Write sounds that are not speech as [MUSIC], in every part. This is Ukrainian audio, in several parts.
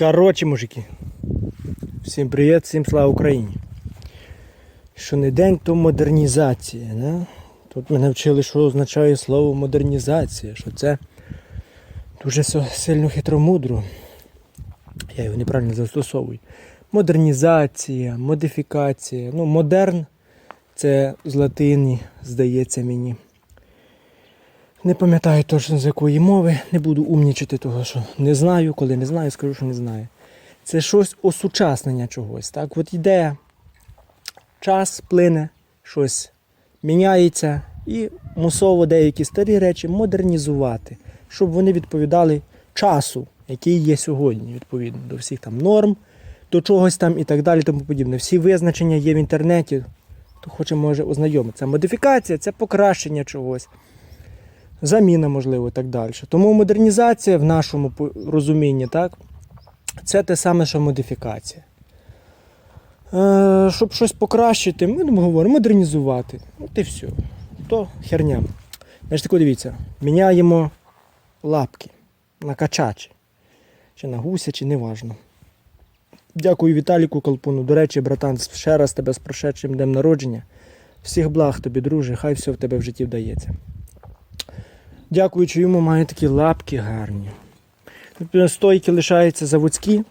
Коротше, мужики. Всім привіт, всім слава Україні. Що не день, то модернізація. Да? Тут мене вчили, що означає слово модернізація, що це дуже сильно хитромудро. Я його неправильно застосовую. Модернізація, модифікація. Ну, модерн це з латині, здається мені. Не пам'ятаю точно з якої мови, не буду умнічити того, що не знаю. Коли не знаю, скажу, що не знаю. Це щось осучаснення чогось. Так, от йде час, плине, щось міняється, і мусово деякі старі речі модернізувати, щоб вони відповідали часу, який є сьогодні, відповідно до всіх там норм, до чогось там і так далі, тому подібне. Всі визначення є в інтернеті, хто хоче може ознайомитися. Модифікація це покращення чогось заміна, можливо, і так далі. Тому модернізація в нашому розумінні, так, це те саме, що модифікація. Е, щоб щось покращити, ми говоримо модернізувати. От і все. То херня. Значить, тако дивіться, міняємо лапки на качачі. Чи на гуся, чи неважно. Дякую Віталіку Колпуну. До речі, братан, ще раз тебе з прошедшим днем народження. Всіх благ тобі, друже, хай все в тебе в житті вдається. Дякуючи йому, має такі лапки гарні. Стойки лишаються заводські,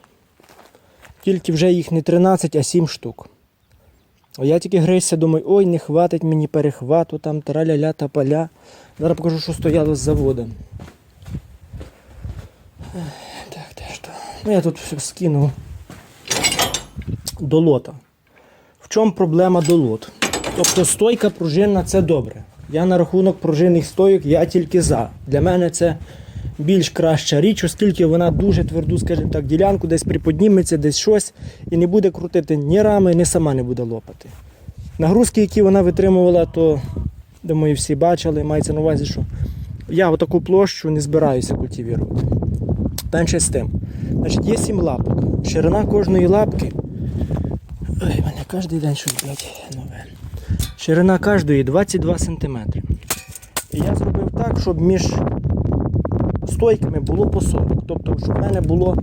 тільки вже їх не 13, а 7 штук. А я тільки грейся, думаю, ой, не хватить мені перехвату, там траля-ля та поля. Зараз покажу, що стояло з заводом. Так, де ж то? Ну я тут все скинув до лота. В чому проблема до лот? Тобто стойка пружинна це добре. Я на рахунок пружинних стойок я тільки за. Для мене це більш краща річ, оскільки вона дуже тверду, скажімо так, ділянку десь приподніметься, десь щось і не буде крутити ні рами, ні сама не буде лопати. Нагрузки, які вона витримувала, то думаю, всі бачили, мається на увазі, що я отаку площу не збираюся культивувати. Менше з тим. Значить, є сім лапок. Ширина кожної лапки. Ой, мене кожен день щось блядь, нове. Ширина кожної 22 см. І я зробив так, щоб між стойками було по 40. Тобто, щоб в мене було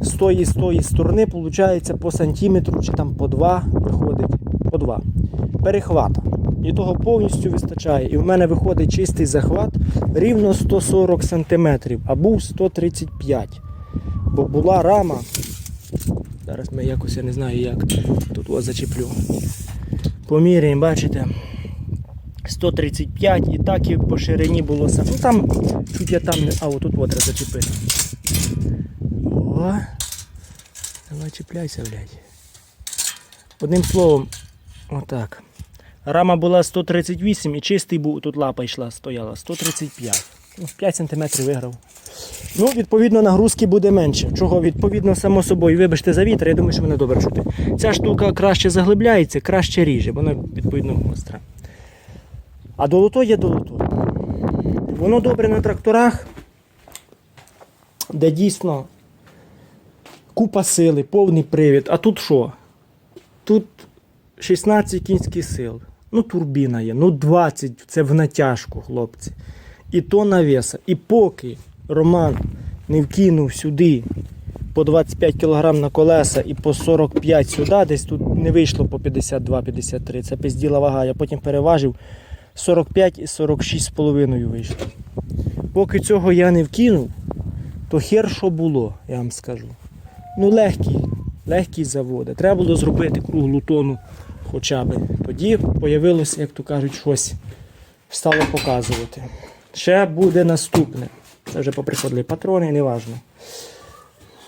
з тої з тої сторони, виходить, по сантиметру чи там по 2 виходить. По 2. Перехвата. І того повністю вистачає. І в мене виходить чистий захват рівно 140 см, а був 135 Бо була рама. Зараз ми якось я не знаю як. Тут ось зачеплю. Поміряємо, бачите. 135 і так і по ширині було саме. Ну там чуть я там не. А, отут от треба зачепити. О! Давай чіпляйся, блядь. Одним словом, отак. Рама була 138 і чистий був, тут лапа йшла, стояла 135. Ну, 5 см виграв. Ну, відповідно, нагрузки буде менше. Чого? Відповідно, само собою, вибачте за вітер, я думаю, що мене добре чути. Ця штука краще заглибляється, краще ріже, вона відповідно гостра. А долото є долото. Воно добре на тракторах, де дійсно купа сили, повний привід. А тут що? Тут 16 кінських сил. Ну, турбіна є, ну 20 це в натяжку, хлопці. І то навеса. І поки Роман не вкинув сюди по 25 кг на колеса і по 45 сюди, десь тут не вийшло по 52-53. Це пизділа вага. Я потім переважив 45 і 46,5 вийшло. Поки цього я не вкинув, то хер що було, я вам скажу. Ну, легкі, легкі заводи. Треба було зробити круглу тону хоча б. Тоді появилося, як то кажуть, щось стало показувати. Ще буде наступне. Це вже поприходили патрони, неважно.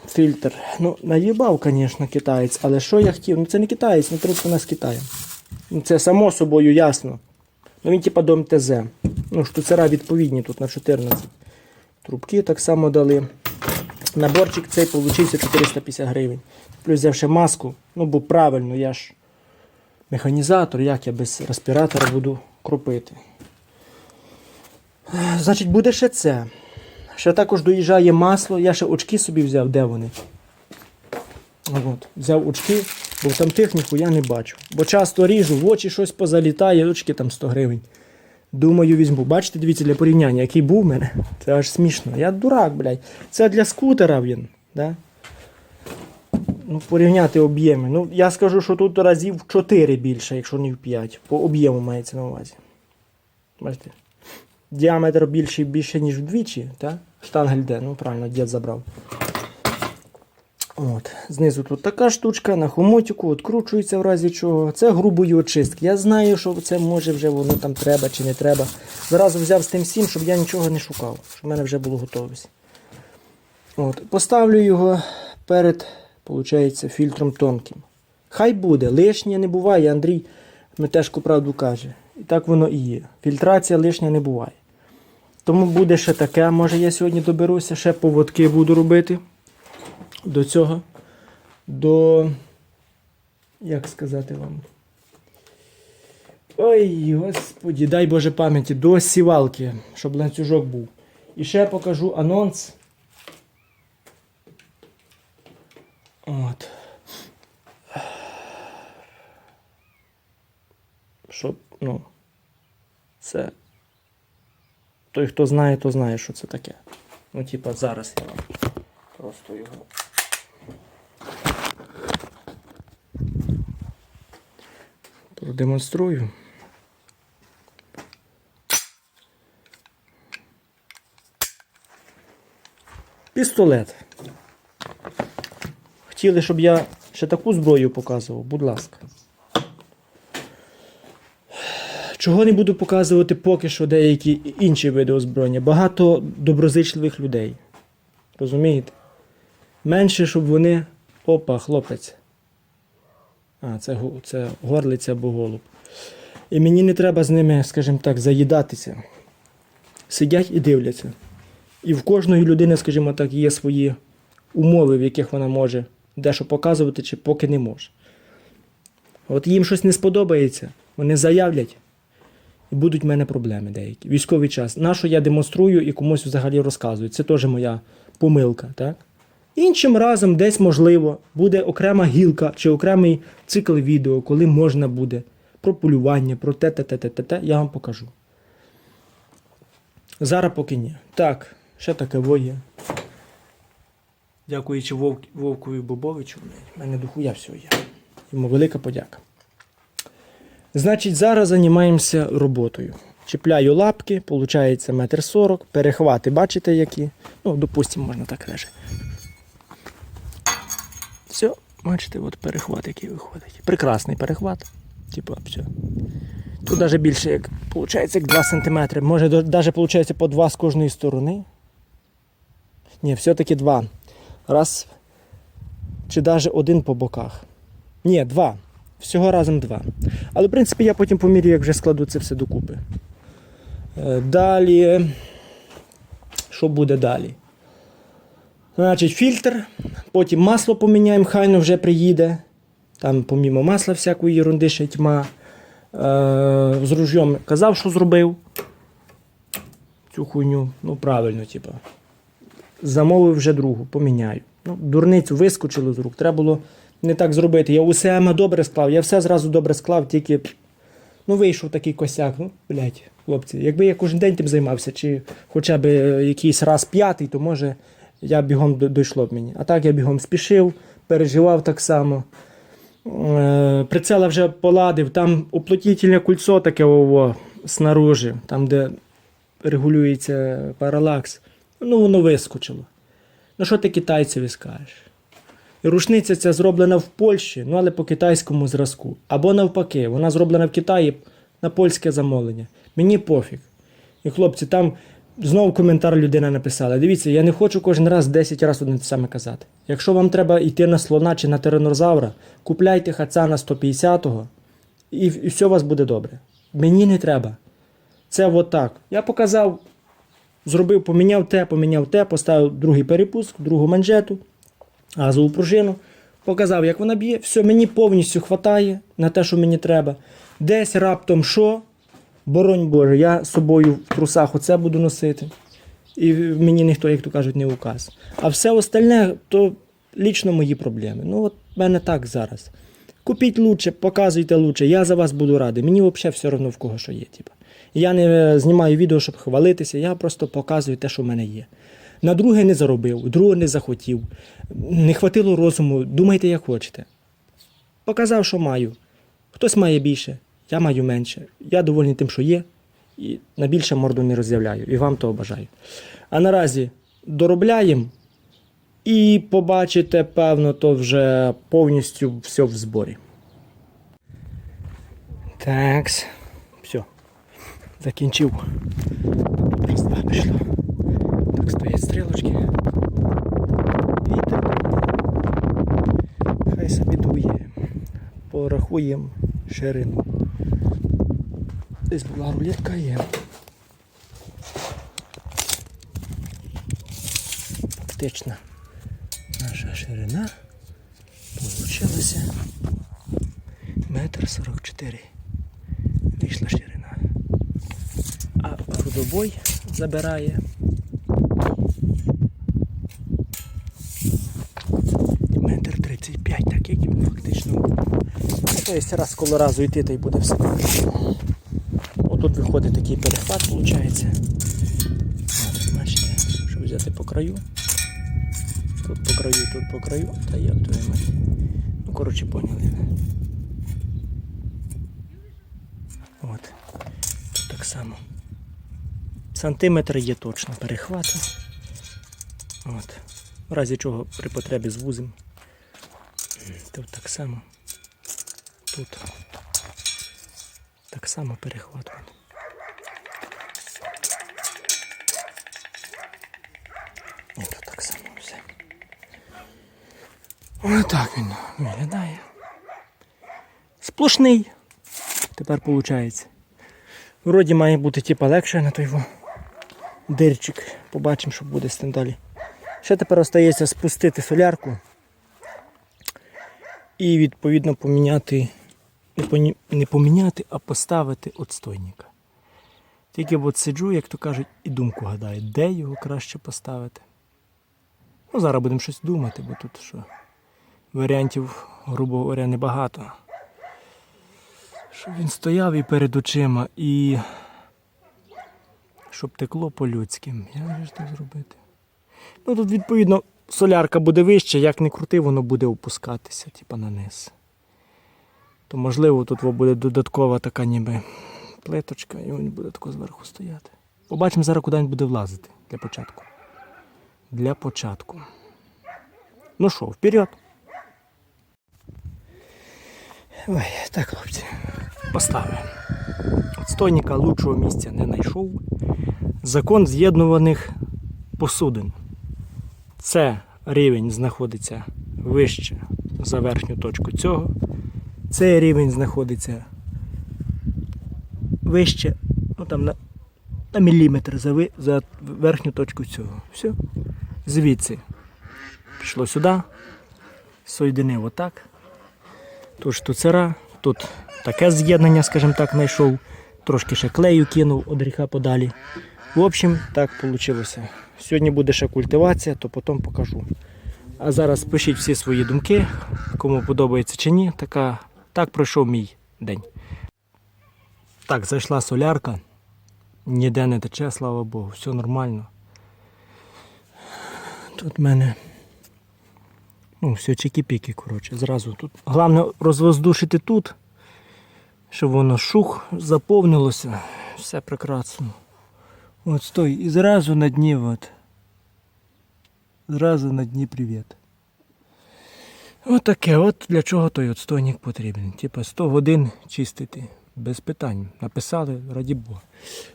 Фільтр. Ну, наїбав, звісно, китаєць, але що я хотів? Ну це не китаєць, не трубка нас Китаю. Ну, Це само собою ясно. Ну він типа до МТЗ. Ну, штуцера відповідні тут на 14. Трубки так само дали. Наборчик цей получився 450 гривень. Плюс взяв ще маску. Ну, бо правильно, я ж механізатор, як я без респіратора буду кропити. Значить, буде ще це. Ще також доїжджає масло. Я ще очки собі взяв, де вони? От, взяв очки, бо там техніку я не бачу. Бо часто ріжу, в очі щось позалітає, очки там 100 гривень. Думаю, візьму. Бачите, дивіться, для порівняння, який був в мене. Це аж смішно. Я дурак, блядь. Це для скутера він. Да? ну, порівняти об'єми. Ну, я скажу, що тут разів в 4 більше, якщо не в 5. По об'єму мається на увазі. Бачите? Діаметр більший більше, ніж вдвічі, так? Штангель де, ну правильно, дід забрав. От. Знизу тут така штучка, на хомутику, відкручується в разі чого. Це грубої очистки. Я знаю, що це може вже воно там треба чи не треба. Зразу взяв з тим всім, щоб я нічого не шукав, щоб в мене вже було готовість. От. Поставлю його перед, виходить, фільтром тонким. Хай буде, лишнє не буває, Андрій Метешко правду каже. І так воно і є. Фільтрація лишня не буває. Тому буде ще таке, може я сьогодні доберуся, ще поводки буду робити до цього. До. Як сказати вам? Ой, господі, дай Боже пам'яті, до сівалки, щоб ланцюжок був. І ще покажу анонс. От. Щоб, ну. Це. Той, хто знає, то знає, що це таке. Ну, типа, зараз я вам просто його. Продемонструю. Пістолет. Хотіли, щоб я ще таку зброю показував, будь ласка. Чого не буду показувати поки що деякі інші види озброєння. Багато доброзичливих людей. Розумієте? Менше, щоб вони. Опа, хлопець. А, це, це горлиця або голуб. І мені не треба з ними, скажімо так, заїдатися. Сидять і дивляться. І в кожної людини, скажімо так, є свої умови, в яких вона може дещо показувати, чи поки не може. От їм щось не сподобається, вони заявлять, і будуть в мене проблеми деякі. Військовий час. На що я демонструю і комусь взагалі розказую. Це теж моя помилка. Так? Іншим разом, десь можливо, буде окрема гілка чи окремий цикл відео, коли можна буде про полювання, про те, те, те, те, те, те, я вам покажу. Зараз поки ні. Так, ще таке воє. Дякуючи Вовк, Вовкові Бобовичу, в мене дохуя всього є. Йому велика подяка. Значить, зараз займаємося роботою. Чіпляю лапки, виходить метр сорок, перехвати, бачите які? Ну, допустимо, можна так теж. Все, бачите, от перехват, який виходить. Прекрасний перехват. Типа, все. Тут навіть більше, як виходить, як 2 см. Може, навіть виходить по 2 з кожної сторони. Ні, все-таки 2. Раз. Чи навіть один по боках. Ні, два. Всього разом два. Але, в принципі, я потім помірю, як вже складу це все докупи. Е, Далі. Що буде далі? Значить, фільтр, потім масло поміняємо, хайно вже приїде. Там, помімо масла, всякої ерунди ще тьма. Е, з ружьом казав, що зробив. Цю хуйню, ну правильно, типа. Замовив вже другу, поміняю. Ну, дурницю вискочило з рук. Треба було не так зробити. Я усе добре склав, я все зразу добре склав, тільки ну, вийшов такий косяк. Ну, блядь, хлопці, якби я кожен день тим займався, чи хоча б е, якийсь раз п'ятий, то може я бігом дійшло б мені. А так я бігом спішив, переживав так само. Е, Прицела вже поладив, там уплотнительне кольцо таке ово, снаружи, там, де регулюється паралакс. Ну, воно вискочило. Ну, що ти китайцеві скажеш? Рушниця ця зроблена в Польщі, ну але по китайському зразку. Або навпаки, вона зроблена в Китаї на польське замовлення. Мені пофіг. І хлопці, там знову коментар людина написала: дивіться, я не хочу кожен раз 10 разів одне те саме казати. Якщо вам треба йти на слона чи на тиранозавра, купляйте хацана 150-го, і, і все у вас буде добре. Мені не треба. Це от. Я показав, зробив, поміняв те, поміняв те, поставив другий перепуск, другу манжету, газову пружину, показав, як вона б'є. Все, мені повністю хватає на те, що мені треба. Десь раптом що, боронь Боже, я з собою в трусах оце буду носити. І мені ніхто, як то кажуть, не указ. А все остальне, то лічно мої проблеми. Ну, от в мене так зараз. Купіть лучше, показуйте лучше, я за вас буду радий. Мені взагалі все одно в кого що є. Типу. Я не знімаю відео, щоб хвалитися, я просто показую те, що в мене є. На друге не заробив, друге не захотів, не хватило розуму, думайте, як хочете. Показав, що маю. Хтось має більше, я маю менше. Я довольний тим, що є, і на більше морду не роз'являю. І вам того бажаю. А наразі доробляємо і побачите, певно, то вже повністю все в зборі. Такс. Все. Закінчив. Два пішло. Так стоять стрілочки. Вітер. Хай собі дує. Порахуємо ширину. Десь була рулетка є. Фактично наша ширина получилася метр сорок чотири. Вийшла ширина. А рудобой забирає метр тридцять п'ять, так як він фактично. Тобто раз коло разу йти, та й буде все. Отут виходить такий перехват, виходить. Бачите, щоб взяти по краю. Тут по краю, тут по краю, та то я мать. Ну, коротше, поняли. От. Тут так само. Сантиметр є точно перехвату. От. В разі чого при потребі звузим. Тут так само. Тут так само перехват. І тут так само все. Ось так він виглядає. Сплошний. Тепер виходить. Вроді має бути типа легше на той дирчик. Побачимо, що буде з тим далі. Ще тепер остається спустити солярку і відповідно поміняти, не, поміняти, а поставити отстойника. Тільки от сиджу, як то кажуть, і думку гадаю, де його краще поставити. Ну, зараз будемо щось думати, бо тут що варіантів, грубо говоря, небагато. Щоб він стояв і перед очима, і щоб текло по-людськи. Як ж так зробити? Ну тут, відповідно, солярка буде вища, як не крути, воно буде опускатися, типа на низ. То можливо тут буде додаткова така ніби плиточка, і він буде тако зверху стояти. Побачимо зараз, куди він буде влазити для початку. Для початку. Ну що, вперед. Ой, так, хлопці. Поставив. Отстойника лучшого місця не знайшов. Закон з'єднуваних посудин. Це рівень знаходиться вище за верхню точку цього. Цей рівень знаходиться вище, ну там на, на міліметр за, за верхню точку цього. Все. Звідси пішло сюди, соєдинив отак. Тут штуцера, тут таке з'єднання, скажімо так, знайшов. Трошки ще клею кинув від гріха подалі. В общем, так вийшло. Сьогодні буде ще культивація, то потім покажу. А зараз пишіть всі свої думки, кому подобається чи ні. Така, так пройшов мій день. Так, зайшла солярка. Ніде не тече, слава Богу, все нормально. Тут в мене Ну, все чики-піки, коротше, зразу тут. Головне розвоздушити тут, щоб воно шух заповнилося. Все прекрасно. От стой, і зразу на дні от. Зразу на дні привіт. От от для чого той отстойник потрібен. Типа 100 годин чистити. Без питань. Написали, раді Бога.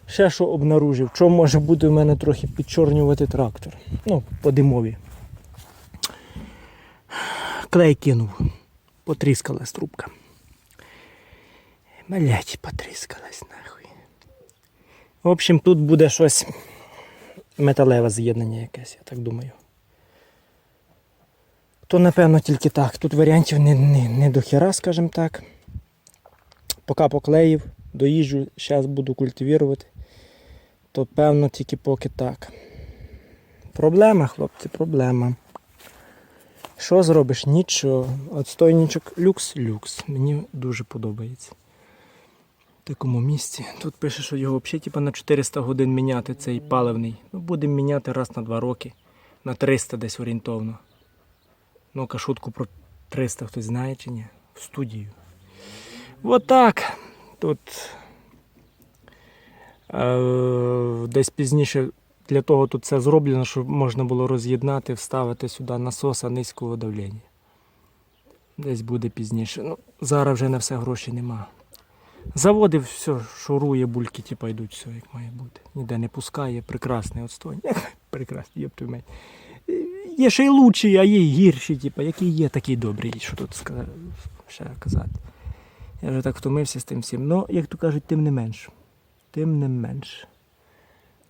Ще що обнаружив, що може бути в мене трохи підчорнювати трактор. Ну, по димові клей кинув. Потріскалась трубка. Блять, потріскалась нахуй. В общем, тут буде щось металеве з'єднання якесь, я так думаю. То напевно тільки так. Тут варіантів не, не, не до хіра, скажімо так. Поки поклеїв, доїжджу, зараз буду культивувати. То певно тільки поки так. Проблема, хлопці, проблема. Що зробиш? Нічого. Отстойничок люкс-люкс. Мені дуже подобається. В такому місці. Тут пише, що його взагалі типу, на 400 годин міняти цей паливний. Ну, будемо міняти раз на два роки. На 300 десь орієнтовно. Ну-ка, шутку про 300 хтось знає чи ні? В студію. Отак. Тут е, десь пізніше для того тут це зроблено, щоб можна було роз'єднати, вставити сюди насоса низького давлення. Десь буде пізніше. Ну, зараз вже на все грошей нема. Заводив все, шурує, бульки типа йдуть, все як має бути. Ніде не пускає, прекрасний отстой. [LAUGHS] Прекрасний, єпту. Є ще й лучші, а є й гірші, типа, які є, такі добрі, що тут ще казати. Я вже так втомився з тим всім. Ну, як то кажуть, тим не менш. Тим не менш.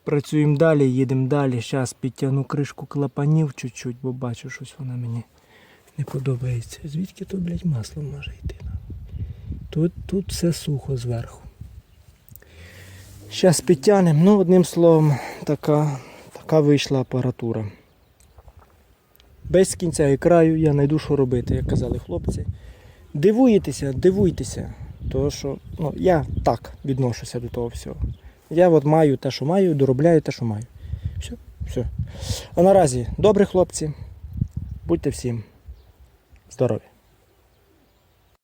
Працюємо далі, їдемо далі. Зараз підтягну кришку клапанів чуть-чуть, бо бачу, щось вона мені не подобається. Звідки то, блядь, масло може йти? Тут, тут все сухо зверху. Зараз підтягнемо. Ну, одним словом, така, така вийшла апаратура. Без кінця і краю я знайду, що робити, як казали хлопці. Дивуєтеся, дивуйтеся. Тому що ну, я так відношуся до того всього. Я от маю те, що маю, доробляю те, що маю. Все, все. А наразі, добрі хлопці, будьте всім здорові.